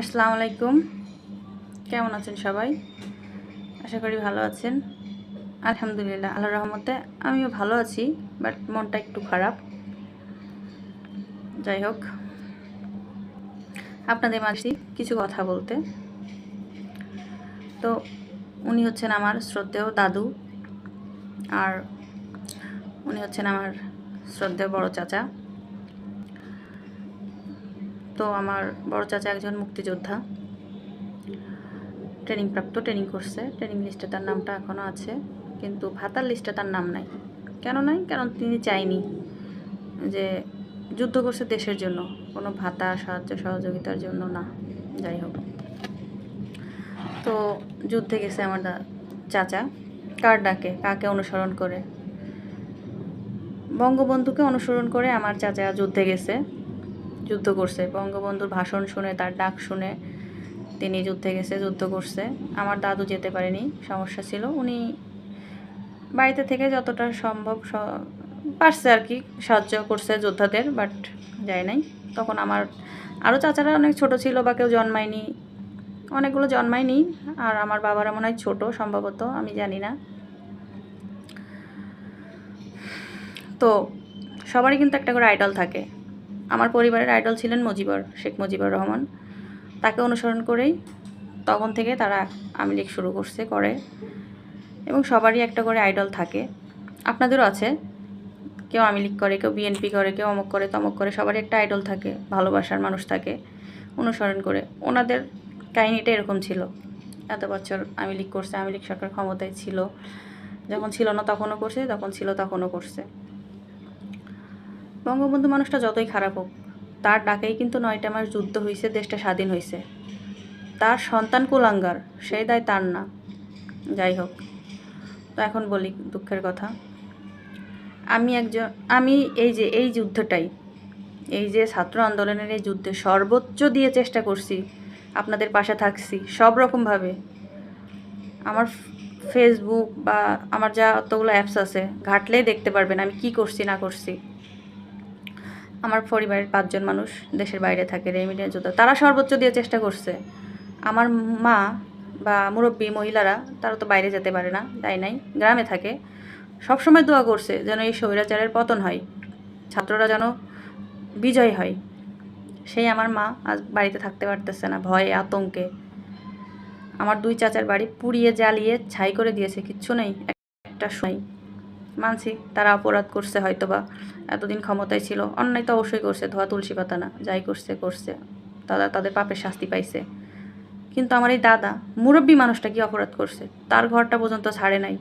আসসালামু আলাইকুম। কেমন আছেন সবাই? আশা করি ভালো আছেন। আলহামদুলিল্লাহ আল্লাহ রহমতে আমিও ভালো আছি, বাট মনটা একটু খারাপ। যাই হোক, আপনাদের মাঝে কিছু কথা বলতে। তো উনি হচ্ছেন আমার শ্রদ্ধেয় দাদু, আর উনি হচ্ছেন আমার শ্রদ্ধেয় বড় চাচা। তো আমার বড় চাচা একজন মুক্তিযোদ্ধা। ট্রেনিং প্রাপ্ত, ট্রেনিং করছে। ট্রেনিং লিস্টে তার নামটা এখনও আছে, কিন্তু ভাতার লিস্টে তার নাম নাই। কেন নাই? কারণ তিনি চাইনি যে যুদ্ধ করছে দেশের জন্য। কোনো ভাতা, সাহায্য, সহযোগিতার জন্য না। যাই হোক। তো যুদ্ধে গেছে আমার চাচা। কার ডাকে? কাকে অনুসরণ করে? বঙ্গবন্ধুকে অনুসরণ করে আমার চাচা যুদ্ধে গেছে। যুদ্ধ করছে। বঙ্গবন্ধুর ভাষণ শুনে, তার ডাক শুনে তিনি যুদ্ধে গেছে, যুদ্ধ করছে। আমার দাদু যেতে পারেনি, সমস্যা ছিল। উনি বাড়িতে থেকে যতটা সম্ভব পারছে আর কি, সাহায্য করছে যোদ্ধাদের, বাট যায় নাই। তখন আমার আরও চাচারা অনেক ছোট ছিল বা কেউ জন্মায়নি। অনেকগুলো জন্মায়নি, আর আমার বাবারা মনে হয় ছোটো সম্ভবত, আমি জানি না। তো সবারই কিন্তু একটা করে আইডল থাকে। আমার পরিবারের আইডল ছিলেন মুজিবর, শেখ মুজিবুর রহমান। তাকে অনুসরণ করেই তখন থেকে তারা আওয়ামী লীগ শুরু করছে, করে। এবং সবারই একটা করে আইডল থাকে। আপনাদেরও আছে। কেউ আওয়ামী লীগ করে, কেউ বিএনপি করে, কেউ অমুক করে, তমক করে, সবারই একটা আইডল থাকে, ভালোবাসার মানুষ থাকে, অনুসরণ করে। ওনাদের কাহিনিটা এরকম ছিল। এত বছর আওয়ামী লীগ করছে আওয়ামী লীগ সরকার ক্ষমতায় ছিল। যখন ছিল না তখনও করছে, যখন ছিল তখনও করছে। বঙ্গবন্ধু মানুষটা যতই খারাপ হোক, তার ডাকেই কিন্তু নয়টা মাস যুদ্ধ হয়েছে দেশটা স্বাধীন হয়েছে তার সন্তান কুলাঙ্গার, সেই দায় তার না। যাই হোক, তো এখন বলি দুঃখের কথা। আমি একজন, আমি এই যে, এই যুদ্ধটাই, এই যে ছাত্র আন্দোলনের এই যুদ্ধে সর্বোচ্চ দিয়ে চেষ্টা করছি, আপনাদের পাশে থাকছি, সব রকমভাবে আমার ফেসবুক বা আমার যা অতগুলো অ্যাপস আছে, ঘাটলেই দেখতে পারবেন আমি কি করছি, না করছি। আমার পরিবারের পাঁচজন মানুষ দেশের বাইরে থাকে রেমিডিয়ান যোদ্ধা। তারা সর্বোচ্চ দিয়ে চেষ্টা করছে। আমার মা বা মুরব্বী মহিলারা, তারা তো বাইরে যেতে পারে না, তাই নাই, গ্রামে থাকে। সবসময় দোয়া করছে যেন এই স্বৈরাচারের পতন হয়, ছাত্ররা যেন বিজয় হয়। সেই আমার মা আজ বাড়িতে থাকতে পারতেছে না, ভয়ে, আতঙ্কে। আমার দুই চাচার বাড়ি পুড়িয়ে, জ্বালিয়ে, ছাই করে দিয়েছে, কিচ্ছু নেই, একটা সময় মানছি, তারা অপরাধ করছে হয়তো বা এতদিন ক্ষমতায় ছিল। অন্যায় তো অবশ্যই করছে, ধোয়া তুলসী পাতা না, যাই করছে করছে। তারা তাদের পাপের শাস্তি পাইছে। কিন্তু আমার এই দাদা, মুরব্বী মানুষটা কি অপরাধ করছে? তার ঘরটা পর্যন্ত ছাড়ে নাই।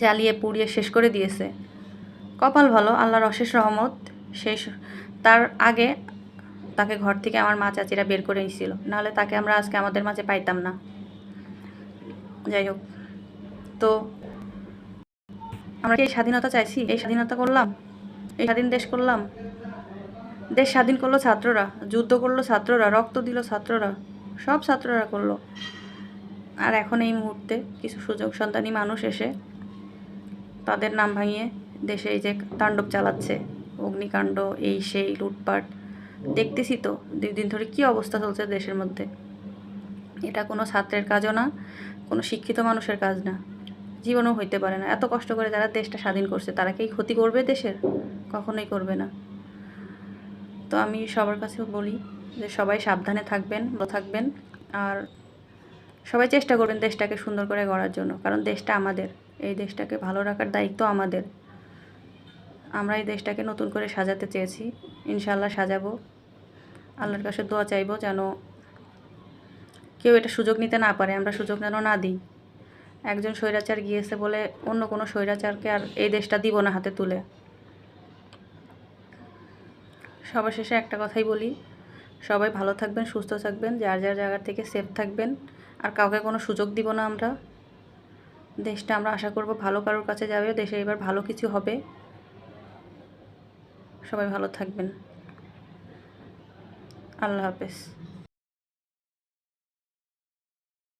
জ্বালিয়ে পুড়িয়ে শেষ করে দিয়েছে। কপাল ভালো, আল্লাহর অশেষ রহমত শেষ তার আগে তাকে ঘর থেকে আমার মা চাচিরা বের করে নিছিল নাহলে তাকে আমরা আজকে আমাদের মাঝে পাইতাম না। যাই হোক, তো আমরা কি এই স্বাধীনতা চাইছি? এই স্বাধীনতা করলাম? এই স্বাধীন দেশ করলাম? দেশ স্বাধীন করল ছাত্ররা, যুদ্ধ করল ছাত্ররা, রক্ত দিল ছাত্ররা, সব ছাত্ররা করল। আর এখন এই মুহূর্তে কিছু সুযোগ সন্তানী মানুষ এসে তাদের নাম ভাঙিয়ে দেশে এই যে তাণ্ডব চালাচ্ছে, অগ্নিকাণ্ড, এই সেই লুটপাট। দেখতেছি তো, দুই দিন ধরে কী অবস্থা চলছে দেশের মধ্যে। এটা কোনো ছাত্রের কাজও না, কোনো শিক্ষিত মানুষের কাজ না। জীবনও হইতে পারে না। এত কষ্ট করে যারা দেশটা স্বাধীন করছে, তারা কি ক্ষতি করবে দেশের? কখনোই করবে না। তো আমি সবার কাছে বলি যে সবাই সাবধানে থাকবেন, ভালো থাকবেন আর সবাই চেষ্টা করবেন দেশটাকে সুন্দর করে গড়ার জন্য। কারণ দেশটা আমাদের। এই দেশটাকে ভালো রাখার দায়িত্ব আমাদের। আমরা এই দেশটাকে নতুন করে সাজাতে চেয়েছি। ইনশাল্লাহ সাজাবো। আল্লাহর কাছে দোয়া চাইব যেন কেউ এটা সুযোগ নিতে না পারে। আমরা সুযোগ যেন না দিই। একজন স্বৈরাচার গিয়েছে বলে অন্য কোনো স্বৈরাচারকে আর এই দেশটা দিব না হাতে তুলে। সবার শেষে একটা কথাই বলি, সবাই ভালো থাকবেন, সুস্থ থাকবেন, যার যার জায়গা থেকে সেফ থাকবেন, আর কাউকে কোনো সুযোগ দিব না আমরা। দেশটা আমরা আশা করব ভালো কারোর কাছে যাবে, দেশে এবার ভালো কিছু হবে। সবাই ভালো থাকবেন। আল্লাহ হাফেজ।